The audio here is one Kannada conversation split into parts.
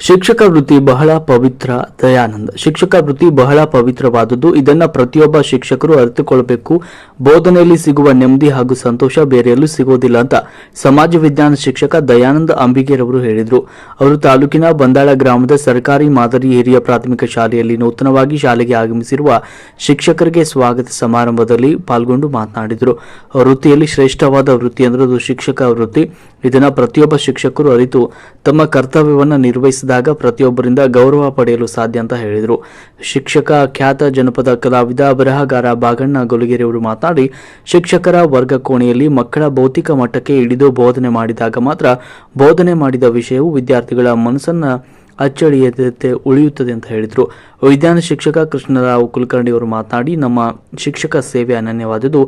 ಶಿಕ್ಷಕ ವೃತ್ತಿ ಬಹಳ ಪವಿತ್ರ ದಯಾನಂದ. ಶಿಕ್ಷಕ ವೃತ್ತಿ ಬಹಳ ಪವಿತ್ರವಾದದ್ದು. ಇದನ್ನ ಪ್ರತಿಯೊಬ್ಬ ಶಿಕ್ಷಕರು ಅರಿತುಕೊಳ್ಳಬೇಕು ಬೋಧನೆಯಲ್ಲಿ ಸಿಗುವ ನೆಮ್ಮದಿ ಹಾಗೂ ಸಂತೋಷ ಬೇರೆಯಲ್ಲೂ ಸಿಗೋದಿಲ್ಲ ಅಂತ ಸಮಾಜ ವಿಜ್ಞಾನ ಶಿಕ್ಷಕ ದಯಾನಂದ ಅಂಬಿಗೆರವರು ಹೇಳಿದರು. ಅವರು ತಾಲೂಕಿನ ಬಂದಾಳ ಗ್ರಾಮದ ಸರ್ಕಾರಿ ಮಾದರಿ ಹಿರಿಯ ಪ್ರಾಥಮಿಕ ಶಾಲೆಯಲ್ಲಿ ನೂತನವಾಗಿ ಶಾಲೆಗೆ ಆಗಮಿಸಿರುವ ಶಿಕ್ಷಕರಿಗೆ ಸ್ವಾಗತ ಸಮಾರಂಭದಲ್ಲಿ ಪಾಲ್ಗೊಂಡು ಮಾತನಾಡಿದರು. ವೃತ್ತಿಯಲ್ಲಿ ಶ್ರೇಷ್ಠವಾದ ವೃತ್ತಿ ಅಂದ್ರೆ ಅದು ಶಿಕ್ಷಕ ವೃತ್ತಿ. ಇದನ್ನ ಪ್ರತಿಯೊಬ್ಬ ಶಿಕ್ಷಕರು ಅರಿತು ತಮ್ಮ ಕರ್ತವ್ಯವನ್ನು ನಿರ್ವಹಿಸಿದಾಗ ಪ್ರತಿಯೊಬ್ಬರಿಂದ ಗೌರವ ಪಡೆಯಲು ಸಾಧ್ಯ ಅಂತ ಹೇಳಿದರು. ಶಿಕ್ಷಕ, ಖ್ಯಾತ ಜನಪದ ಕಲಾವಿದ ಬರಹಗಾರ ಬಾಗಣ್ಣ ಗೊಲಗೇರಿ ಅವರು ಮಾತನಾಡಿ ಶಿಕ್ಷಕರ ವರ್ಗ ಕೋಣೆಯಲ್ಲಿ ಮಕ್ಕಳ ಭೌತಿಕ ಮಟ್ಟಕ್ಕೆ ಹಿಡಿದು ಬೋಧನೆ ಮಾಡಿದಾಗ ಮಾತ್ರ ಬೋಧನೆ ಮಾಡಿದ ವಿಷಯವು ವಿದ್ಯಾರ್ಥಿಗಳ ಮನಸ್ಸನ್ನ ಅಚ್ಚಳಿಯದಂತೆ ಉಳಿಯುತ್ತದೆ ಅಂತ ಹೇಳಿದರು. ವಿಜ್ಞಾನ ಶಿಕ್ಷಕ ಕೃಷ್ಣರಾವ್ ಕುಲಕರ್ಣಿ ಅವರು ಮಾತನಾಡಿ, ನಮ್ಮ ಶಿಕ್ಷಕ ಸೇವೆ ಅನನ್ಯವಾದುದು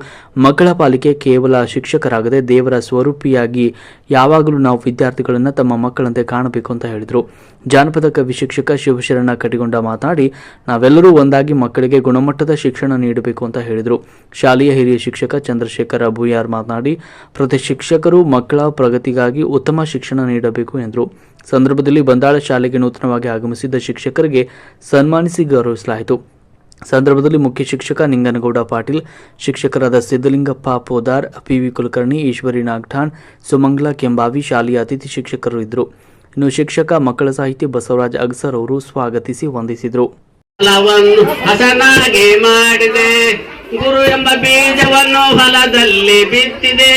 ಮಕ್ಕಳ ಪಾಲಿಕೆ ಕೇವಲ ಶಿಕ್ಷಕರಾಗದೆ ದೇವರ ಸ್ವರೂಪಿಯಾಗಿ ಯಾವಾಗಲೂ ನಾವು ವಿದ್ಯಾರ್ಥಿಗಳನ್ನು ತಮ್ಮ ಮಕ್ಕಳಂತೆ ಕಾಣಬೇಕು ಅಂತ ಹೇಳಿದರು. ಜಾನಪದ ಕವಿ ಶಿಕ್ಷಕ ಶಿವಶರಣ ಕಟಿಗೊಂಡ ಮಾತನಾಡಿ, ನಾವೆಲ್ಲರೂ ಒಂದಾಗಿ ಮಕ್ಕಳಿಗೆ ಗುಣಮಟ್ಟದ ಶಿಕ್ಷಣ ನೀಡಬೇಕು ಅಂತ ಹೇಳಿದರು. ಶಾಲೆಯ ಹಿರಿಯ ಶಿಕ್ಷಕ ಚಂದ್ರಶೇಖರ ಭೂಯಾರ್ ಮಾತನಾಡಿ, ಪ್ರತಿ ಶಿಕ್ಷಕರು ಮಕ್ಕಳ ಪ್ರಗತಿಗಾಗಿ ಉತ್ತಮ ಶಿಕ್ಷಣ ನೀಡಬೇಕು ಎಂದರು. ಸಂದರ್ಭದಲ್ಲಿ ಬಂದಾಳ ಶಾಲೆಗೆ ನೂತನವಾಗಿ ಆಗಮಿಸಿದ್ದ ಶಿಕ್ಷಕರಿಗೆ ಸನ್ಮಾನಿಸಿ ಗೌರವಿಸಲಾಯಿತು. ಸಂದರ್ಭದಲ್ಲಿ ಮುಖ್ಯ ಶಿಕ್ಷಕ ನಿಂಗನಗೌಡ ಪಾಟೀಲ್, ಶಿಕ್ಷಕರಾದ ಸಿದ್ದಲಿಂಗಪ್ಪ ಪೋದಾರ್, ಪಿವಿ ಕುಲಕರ್ಣಿ, ಈಶ್ವರಿ ನಾಗ್ಠಾಣ್, ಸುಮಂಗ್ಲಾ ಕೆಂಬಾವಿ ಶಾಲೆಯ ಅತಿಥಿ ಶಿಕ್ಷಕರು ಇದ್ದರು. ಇನ್ನು ಶಿಕ್ಷಕ ಮಕ್ಕಳ ಸಾಹಿತಿ ಬಸವರಾಜ್ ಅಗಸರ್ ಅವರು ಸ್ವಾಗತಿಸಿ ವಂದಿಸಿದರು. ಗುರು ಎಂಬ ಬೀಜವನ್ನು ಹೊಲದಲ್ಲಿ ಬಿತ್ತಿದೆ.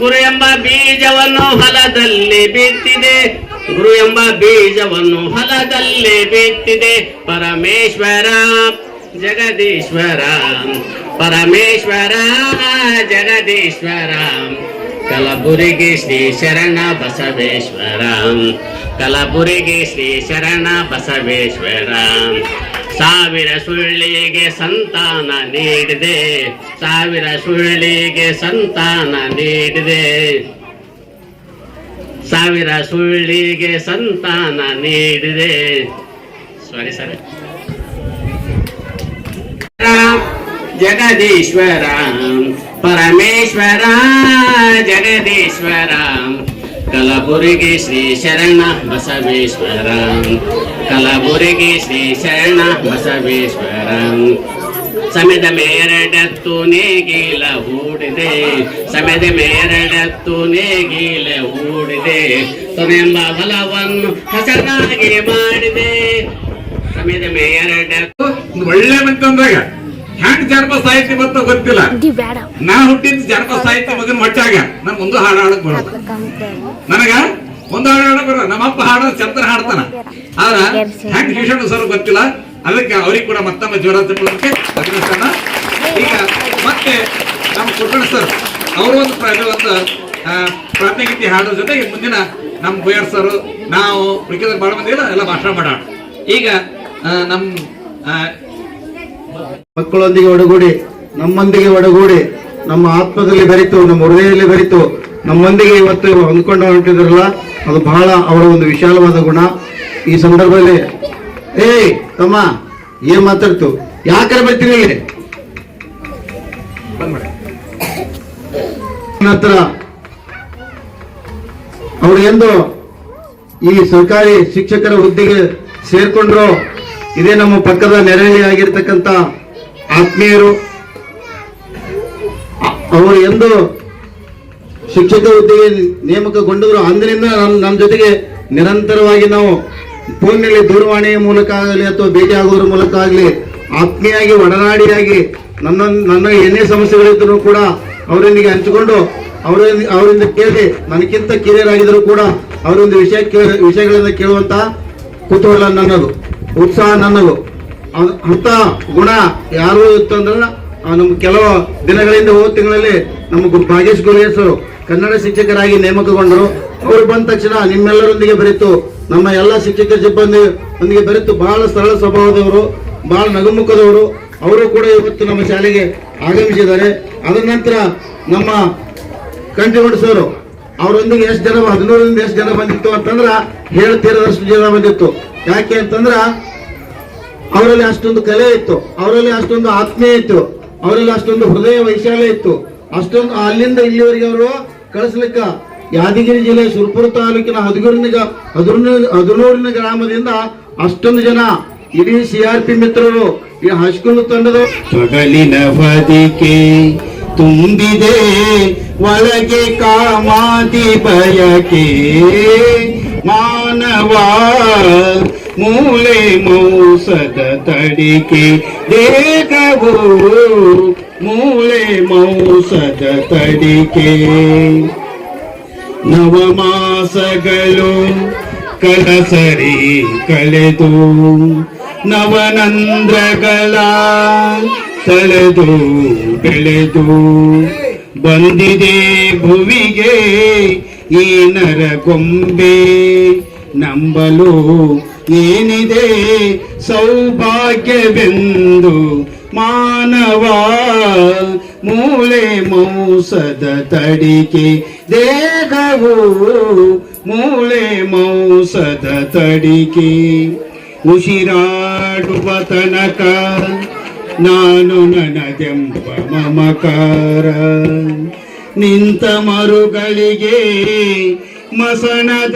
ಗುರು ಎಂಬ ಬೀಜವನ್ನು ಹೊಲದಲ್ಲಿ ಬಿತ್ತಿದೆ. ಗುರು ಎಂಬ ಬೀಜವನ್ನು ಹೊಲದಲ್ಲಿ ಬಿತ್ತಿದೆ. ಪರಮೇಶ್ವರ, ಜಗದೀಶ್ವರ ಪರಮೇಶ್ವರ, ಜಗದೀಶ್ವರ. ಕಲಬುರಗಿ ಶ್ರೀ ಶರಣ ಬಸವೇಶ್ವರ. ಕಲಬುರಗಿ ಶ್ರೀ ಶರಣ ಬಸವೇಶ್ವರ. ಸಾವಿರ ಸುಳ್ಳಿಗೆ ಸಂತಾನ ನೀಡಿದೆ. ಸಾವಿರ ಸುಳ್ಳಿಗೆ ಸಂತಾನ ನೀಡಿದೆ. ಸಾವಿರ ಸುಳ್ಳಿಗೆ ಸಂತಾನ ನೀಡಿದೆ. Sorry sir Jagadishwara, Parameshwara, Jagadishwara, Kalaburagi Shri Sharana Basaveshwara, Kalaburagi Shri Sharana Basaveshwara. ಸಮೆದ ಮೇರಡತ್ತು ನೇಗಿಲ ಹೂಡಿದೆ. ಸಮೆದ ಮೇರಡತ್ತು ನೇಗಿಲ ಹೂಡಿದೆ. ತೊನೆಂಬ ಹೊಲವನ್ನು ಹಸನಾಗಿ ಮಾಡಿದೆ. ಸಮೆದ ಮೇರಡತ್ತು ಒಳ್ಳೆ ಮಂತಂದಾಗ ಹ್ಯಾಂಡ್ ಹ್ಯಾಂಗ್ ಜಾನಪದ ಸಾಹಿತ್ಯ ಬಂತ ಗೊತ್ತಿಲ್ಲ. ಬೇಡ. ನಾ ಹುಟ್ಟಿದ ಜರ್ಮ ಸಾಹಿತ್ಯ ಮಗನ್ ಮಟ್ಟಾಗ ನನ್ ಒಂದು ಹಾಡು ಹಾಡಕ್ ಬರೋದು. ನನಗ ಒಂದು ಹಾಡು ಹಾಡಕ್ ಬರೋ ನಮ್ಮಪ್ಪ ಹಾಡ ಚಂದ್ರ ಹಾಡ್ತಾನ. ಆದ್ರ ಹ್ಯಾಂಗ್ ಶಿಕ್ಷಣ ಸರ್ ಗೊತ್ತಿಲ್ಲ. ಅದಕ್ಕೆ ಅವ್ರಿಗೆ ಕೂಡ ಮತ್ತೊಮ್ಮೆ ಜೋರ ತಿಳ್ಕೊಳ್ಳೋಕೆ ಅಭಿನಂದನ. ಈಗ ಮತ್ತೆ ನಮ್ಮ ಕುಟುಂಬ ಸರ್ ಅವರು ಒಂದು ಒಂದು ಆ, ಪ್ರಾರ್ಥನೆಗೀತೆ ಹಾಡೋ ಜೊತೆಗೆ ಮುಂದಿನ ನಮ್ಮ ಗುಯರ್ ಸರ್ ನಾವು ಉಳಿಕೆದ ಬಾಳ ಮಂದಿ ಎಲ್ಲ ಭಾಷಣ ಮಾಡೋಣ. ಈಗ ನಮ್ಮ ಮಕ್ಕಳೊಂದಿಗೆ ಒಡಗೂಡಿ ನಮ್ಮೊಂದಿಗೆ ಒಡಗೂಡಿ ನಮ್ಮ ಆತ್ಮದಲ್ಲಿ ಬರಿತು ನಮ್ಮ ಹೃದಯದಲ್ಲಿ ಬರಿತು ನಮ್ಮೊಂದಿಗೆ ಇವತ್ತು ಹೊಂದ್ಕೊಂಡು ಹೊಂಟಿದ್ರಲ್ಲ ಅದು ಬಹಳ ಅವರ ಒಂದು ವಿಶಾಲವಾದ ಗುಣ. ಈ ಸಂದರ್ಭದಲ್ಲಿ ಏಯ್, ತಮ್ಮ, ಏನ್ ಮಾತಾಡ್ತು? ಯಾಕರ ಬರ್ತೀನಿ ಇಲ್ಲಿ? ನಂತರ ಅವ್ರು ಎಂದು ಈ ಸರ್ಕಾರಿ ಶಿಕ್ಷಕರ ಹುದ್ದೆಗೆ ಸೇರ್ಕೊಂಡ್ರು. ಇದೇ ನಮ್ಮ ಪಕ್ಕದ ನೆರಳಿ ಆಗಿರ್ತಕ್ಕಂಥ ಆತ್ಮೀಯರು. ಅವರು ಎಂದು ಶಿಕ್ಷಕ ಹುದ್ದೆಗೆ ನೇಮಕಗೊಂಡಿದ್ರು ಅಂದಿನಿಂದ ನಮ್ಮ ಜೊತೆಗೆ ನಿರಂತರವಾಗಿ ನಾವು ಫೋನ್ನಲ್ಲಿ ದೂರವಾಣಿಯ ಮೂಲಕ ಆಗಲಿ ಅಥವಾ ಭೇಟಿ ಮೂಲಕ ಆಗಲಿ ಆತ್ಮೀಯಾಗಿ ಒಡನಾಡಿಯಾಗಿ ನನ್ನ ನನ್ನ ಏನೇ ಸಮಸ್ಯೆಗಳಿದ್ದರೂ ಕೂಡ ಅವರೊಂದಿಗೆ ಹಂಚಿಕೊಂಡು ಅವರಿಂದ ಅವರಿಂದ ಕೇಳಿ ನನಗಿಂತ ಕಿರಿಯರಾಗಿದ್ದರೂ ಕೂಡ ಅವರೊಂದು ವಿಷಯ ವಿಷಯಗಳನ್ನು ಕೇಳುವಂತ ಕುತೂಹಲ ನನ್ನದು, ಉತ್ಸಾಹ ನನ್ನದು. ಅಂತ ಗುಣ ಯಾರು ಇತ್ತು ಅಂದ್ರೆ ನಮ್ಮ ಕೆಲವು ದಿನಗಳಿಂದ ಹೋದ ತಿಂಗಳಲ್ಲಿ ನಮ್ಮ ಭಾಗೇಶ್ ಗುಲೇಸರು ಕನ್ನಡ ಶಿಕ್ಷಕರಾಗಿ ನೇಮಕಗೊಂಡರು. ಅವರು ಬಂದ ತಕ್ಷಣ ನಿಮ್ಮೆಲ್ಲರೊಂದಿಗೆ ಬೆರೆತು, ನಮ್ಮ ಎಲ್ಲ ಶಿಕ್ಷಕ ಸಿಬ್ಬಂದಿ ಒಂದಿಗೆ ಬೆರೆತು ಬಹಳ ಸರಳ ಸ್ವಭಾವದವರು, ಬಹಳ ನಗುಮುಖದವರು. ಅವರು ಕೂಡ ಇವತ್ತು ನಮ್ಮ ಶಾಲೆಗೆ ಆಗಮಿಸಿದ್ದಾರೆ. ಅದರ ನಂತರ ನಮ್ಮ ಕಂಠಿಗೊಂಡ ಸರ್, ಅವರೊಂದಿಗೆ ಎಷ್ಟು ಜನ, ಹದಿನೂರರಿಂದ ಎಷ್ಟು ಜನ ಬಂದಿತ್ತು ಅಂತಂದ್ರ ಹೇಳ್ತಿರೋದಷ್ಟು ಜನ ಬಂದಿತ್ತು. ಯಾಕೆ ಅಂತಂದ್ರ ಅವರಲ್ಲಿ ಅಷ್ಟೊಂದು ಕಲೆ ಇತ್ತು, ಅವರಲ್ಲಿ ಅಷ್ಟೊಂದು ಆತ್ಮೀಯ ಇತ್ತು, ಅವರಲ್ಲಿ ಅಷ್ಟೊಂದು ಹೃದಯ ವೈಶಾಲ್ಯ ಇತ್ತು. ಅಷ್ಟೊಂದು ಅಲ್ಲಿಂದ ಇಲ್ಲಿವರೆಗೆ ಅವರು ಕಳಿಸ್ಲಿಕ್ಕ ಯಾದಗಿರಿ ಜಿಲ್ಲೆ ಸುರಪುರ ತಾಲೂಕಿನ ಹದಗೂರಿನ ಹದಿನೂರಿನ ಗ್ರಾಮದಿಂದ ಅಷ್ಟೊಂದು ಜನ ಇಡೀ ಸಿ ಆರ್ ಪಿ ಮಿತ್ರರು ಈ ಹೈಸ್ಕೂಲ್ ತಂಡದ ತೊಗಲಿನ ಬದಿಕೆ ತುಂಬಿದೆ, ಒಳಗೆ ಕಾಮಾದಿ ಬಯಕೆ. ಮಾನವ ಮೂಲೆ ಮೌಸದ ತಡಿಕೆ, ದೇಹವು ಮೂಳೆ ಮೌಸದ ತಡಿಕೆ. ನವಮಾಸಗಳು ಕಲಸರಿ ಕಳೆದು, ನವನಂದ್ರಗಳ ತಳೆದು, ಬೆಳೆದು ಬಂದಿದೆ ಭುವಿಗೆ ಈ ನರಗೊಂಬೆ ನಂಬಲು ಏನಿದೆ ಸೌಭಾಗ್ಯವೆಂದು ಮಾನವ ಮೂಳೆ ಮೌಸದ ತಡಿಕೆ, ದೇಹವು ಮೂಳೆ ಮೌಸದ ತಡಿಕೆ. ಉಸಿರಾಡುವ ತನಕ ನಾನು ನನಗೆಂಬ ಮಮಕಾರ. ನಿಂತ ಮರುಗಳಿಗೆ ಮಸಣದ